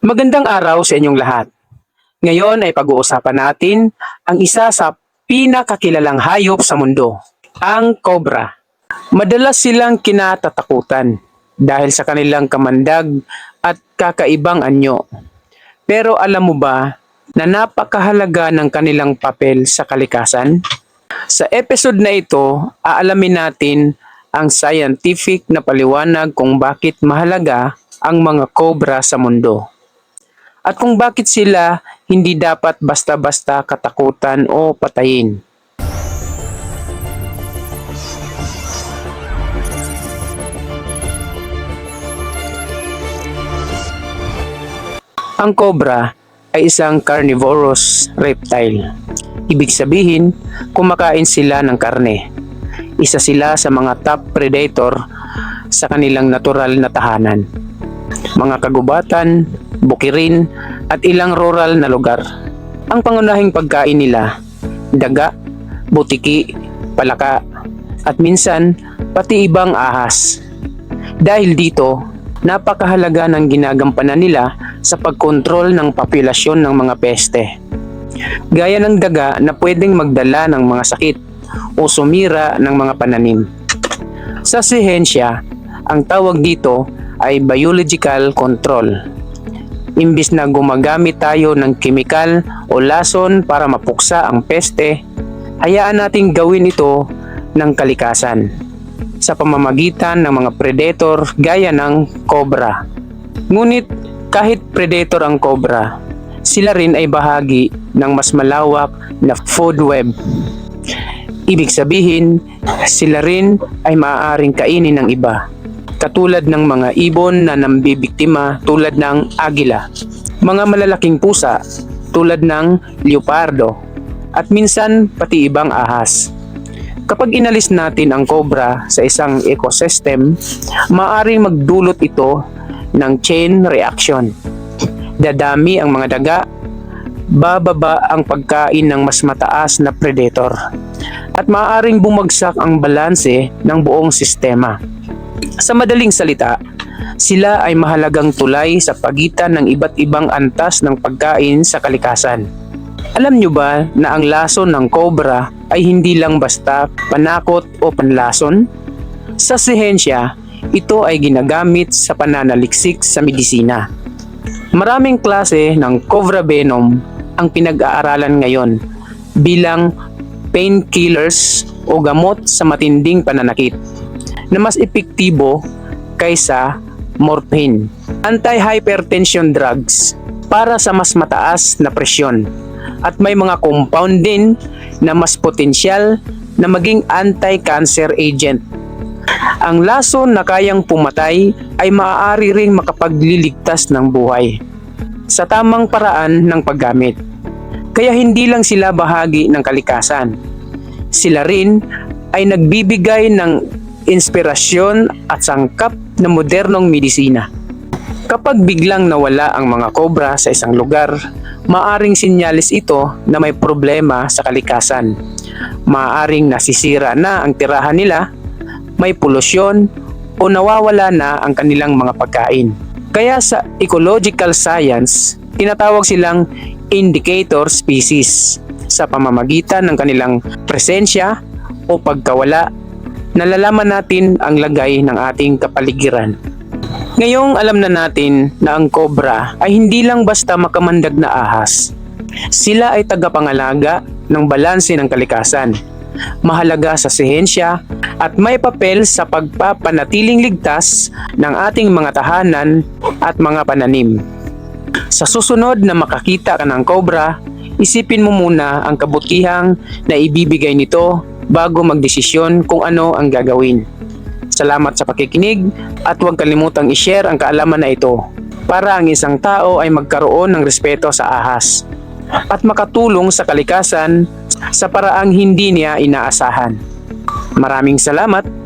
Magandang araw sa inyong lahat. Ngayon ay pag-uusapan natin ang isa sa pinakakilalang hayop sa mundo, ang cobra. Madalas silang kinatatakutan dahil sa kanilang kamandag at kakaibang anyo. Pero alam mo ba na napakahalaga ng kanilang papel sa kalikasan? Sa episode na ito, aalamin natin ang scientific na paliwanag kung bakit mahalaga ang mga cobra sa mundo. At kung bakit sila hindi dapat basta-basta katakutan o patayin. Ang cobra ay isang carnivorous reptile. Ibig sabihin, kumakain sila ng karne. Isa sila sa mga top predator sa kanilang natural na tahanan. Mga kagubatan, bukirin, at ilang rural na lugar. Ang pangunahing pagkain nila, daga, butiki, palaka, at minsan pati ibang ahas. Dahil dito, napakahalaga ng ginagampanan nila sa pagkontrol ng populasyon ng mga peste. Gaya ng daga na pwedeng magdala ng mga sakit o sumira ng mga pananim. Sa sihensya, ang tawag dito ay biological control. Imbis na gumagamit tayo ng kemikal o lason para mapuksa ang peste, hayaan nating gawin ito ng kalikasan sa pamamagitan ng mga predator gaya ng cobra. Ngunit kahit predator ang cobra, sila rin ay bahagi ng mas malawak na food web. Ibig sabihin, sila rin ay maaaring kainin ng iba. Katulad ng mga ibon na nambibiktima tulad ng agila, mga malalaking pusa tulad ng leopardo, at minsan pati ibang ahas. Kapag inalis natin ang cobra sa isang ecosystem, maaaring magdulot ito ng chain reaction. Dadami ang mga daga, bababa ang pagkain ng mas mataas na predator, at maaaring bumagsak ang balanse ng buong sistema. Sa madaling salita, sila ay mahalagang tulay sa pagitan ng iba't ibang antas ng pagkain sa kalikasan. Alam nyo ba na ang lason ng cobra ay hindi lang basta panakot o panlason? Sa sihensya, ito ay ginagamit sa pananaliksik sa medisina. Maraming klase ng cobra venom ang pinag-aaralan ngayon bilang painkillers o gamot sa matinding pananakit na mas epektibo kaysa morphine. Anti-hypertension drugs para sa mas mataas na presyon at may mga compound din na mas potensyal na maging anti-cancer agent. Ang lason na kayang pumatay ay maaari ring makapagliligtas ng buhay sa tamang paraan ng paggamit. Kaya hindi lang sila bahagi ng kalikasan. Sila rin ay nagbibigay ng inspirasyon at sangkap na modernong medisina. Kapag biglang nawala ang mga kobra sa isang lugar, maaring sinyalis ito na may problema sa kalikasan. Maaring nasisira na ang tirahan nila, may polusyon, o nawawala na ang kanilang mga pagkain. Kaya sa ecological science, tinatawag silang indicator species sa pamamagitan ng kanilang presensya o pagkawala nalalaman natin ang lagay ng ating kapaligiran. Ngayong alam na natin na ang cobra ay hindi lang basta makamandag na ahas. Sila ay tagapangalaga ng balanse ng kalikasan. Mahalaga sa sihensya at may papel sa pagpapanatiling ligtas ng ating mga tahanan at mga pananim. Sa susunod na makakita ka ng cobra, isipin mo muna ang kabutihang na ibibigay nito bago magdesisyon kung ano ang gagawin. Salamat sa pakikinig at huwag kalimutang i-share ang kaalaman na ito para ang isang tao ay magkaroon ng respeto sa ahas at makatulong sa kalikasan sa paraang hindi niya inaasahan. Maraming salamat